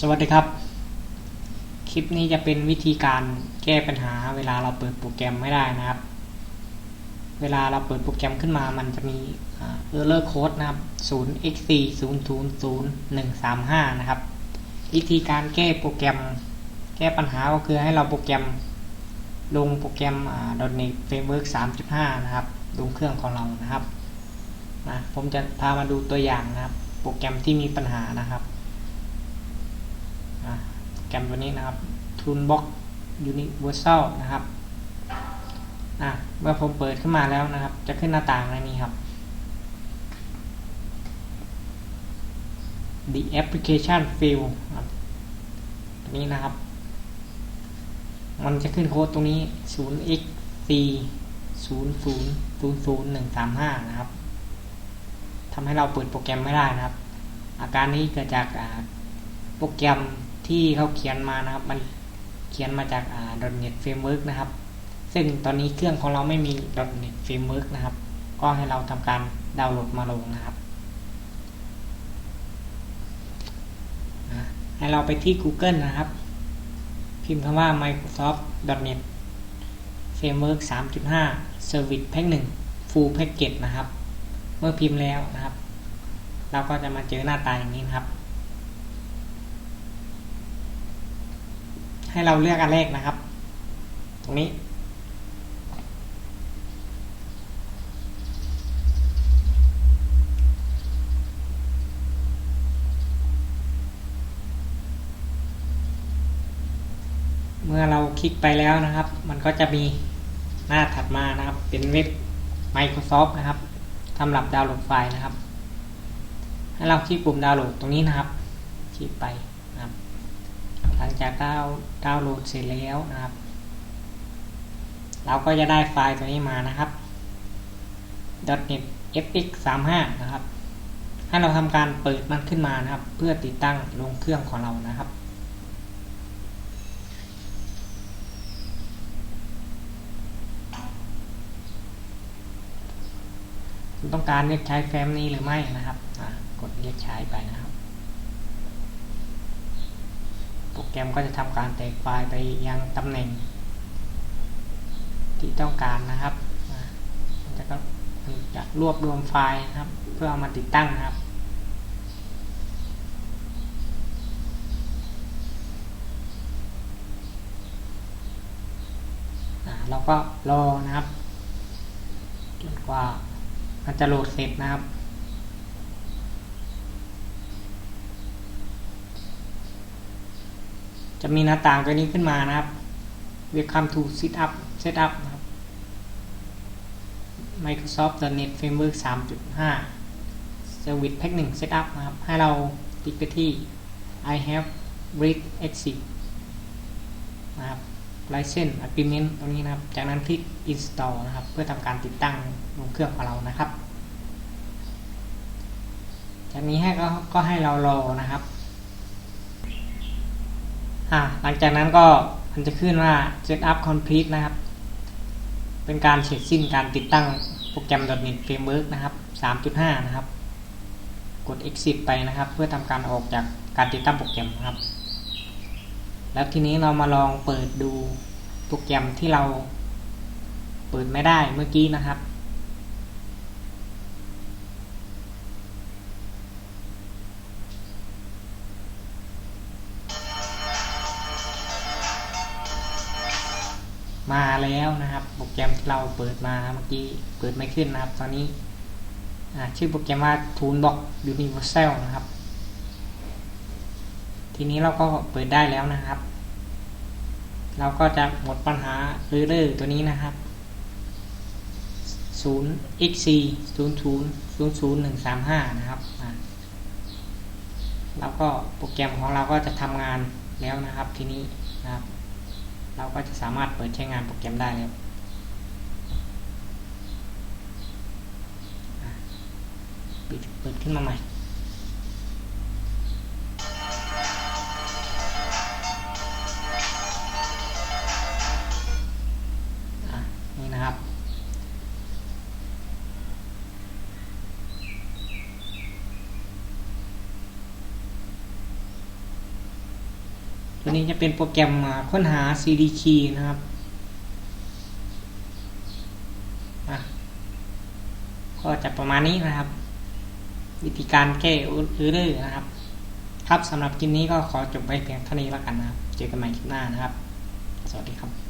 สวัสดีครับ คลิปนี้จะเป็นวิธีการแก้ปัญหาเวลาเราเปิดโปรแกรมไม่ได้นะครับ เวลาเราเปิดโปรแกรมขึ้นมามันจะมี error code นะครับ 0xc 0 0 0 1 3 5 นะครับ วิธีการแก้โปรแกรม แก้ปัญหาก็คือให้เราโปรแกรมลงโปรแกรม .NET Framework 3.5 นะครับ ลงเครื่องของเรานะครับนะผมจะพามาดูตัวอย่างนะครับ โปรแกรมที่มีปัญหานะครับ รมตัวนี้นะครับ Toolbox Universal นะครับอะเมื่อผมเปิดขึ้นมาแล้วนะครับ จะขึ้นหน้าต่างในนี้ครับ the application field ครับตัวนี้นะครับ มันจะขึ้นโค้ดตรงนี้ 0xc 0 0 0 0 1 3 5 นะครับทำให้เราเปิดโปรแกรมไม่ได้นะครับ อาการนี้เกิดจากโปรแกรม ที่เขาเขียนมานะครับ มันเขียนมาจากอ่า .NET Framework นะครับ ซึ่งตอนนี้เครื่องของเราไม่มี .NET Framework นะครับ ก็ให้เราทำการดาวน์โหลดมาลงนะครับ ให้เราไปที่ Google นะครับ พิมพ์คำว่า Microsoft .NET Framework 3.5 Service Pack 1 Full Package นะครับ เมื่อพิมพ์แล้วนะครับ เราก็จะมาเจอหน้าตาอย่างนี้นะครับ ให้เราเลือกอันแรกนะครับ ตรงนี้ เมื่อเราคลิกไปแล้วนะครับ มันก็จะมีหน้าถัดมานะครับ เป็นเว็บ Microsoft นะครับสำหรับดาวน์โหลดไฟล์นะครับ ให้เราคลิกปุ่มดาวน์โหลดตรงนี้นะครับ คลิกไป หลังจากดาวดาวน์โหลดเสร็จแล้วนะครับ เราก็จะได้ไฟล์ตัวนี้มานะครับ .NET fx 3 5นะครับ ให้เราทำการเปิดมันขึ้นมานะครับ เพื่อติดตั้งลงเครื่องของเรานะครับต้องการเรียกใช้แฟ้มนี้หรือไม่นะครับ กดเรียกใช้ไปนะครับ โปรแกรมก็จะทำการแตกไฟล์ไปยังตำแหน่ง ที่ต้องการนะครับมันจะก็จะรวบรวมไฟล์นะครับ เพื่อเอามาติดตั้งนะครับเราก็รอนะครับจนกว่ามันจะโหลดเสร็จนะครับ จะมีหน้าต่างตัวนี้ขึ้นมานะครับ Welcome to Set Up Setup นะครับ Microsoft the .NET Framework 3.5 Service Pack 1 Setup นะครับ ให้เราติ๊กไปที่ I have read exit นะครับ License Agreement ตรงนี้นะครับ จากนั้นคลิก Install นะครับ เพื่อทำการติดตั้งลงเครื่องของเรานะครับ จากนี้ให้ก็ก็ให้เรารอนะครับ หลังจากนั้นก็มันจะขึ้นว่า Setup Complete นะครับ เป็นการเสร็จสิ้นการติดตั้งโปรแกรม .NET Framework นะครับ 3.5 นะครับ กด Exit ไปนะครับ เพื่อทำการออกจากการติดตั้งโปรแกรมครับ แล้วทีนี้เรามาลองเปิดดูโปรแกรมที่เราเปิดไม่ได้เมื่อกี้นะครับ มาแล้วนะครับ โปรแกรมที่เราเปิดมาเมื่อกี้เปิดไม่ขึ้นนะครับ ตอนนี้ชื่อโปรแกรมว่า Toolbox Universal นะครับ ทีนี้เราก็เปิดได้แล้วนะครับ เราก็จะหมดปัญหาเออร์ตัวนี้นะครับ 0xc 0 0 0 0 1 3 5 นะครับแล้วก็โปรแกรมของเราก็จะทำงานแล้วนะครับทีนี้นะครับ เราก็จะสามารถเปิดใช้งานโปรแกรมได้แล้วปิดเปิดขึ้นมาใหม่ ตัวนี้จะเป็นโปรแกรมค้นหา CD key นะครับก็จะประมาณนี้นะครับ วิธีการแก้ออเดอร์นะครับ ครับสำหรับคลิปนี้ก็ขอจบไปเพียงเท่านี้แล้วกันนะครับ เจอกันใหม่คลิปหน้านะครับ สวัสดีครับ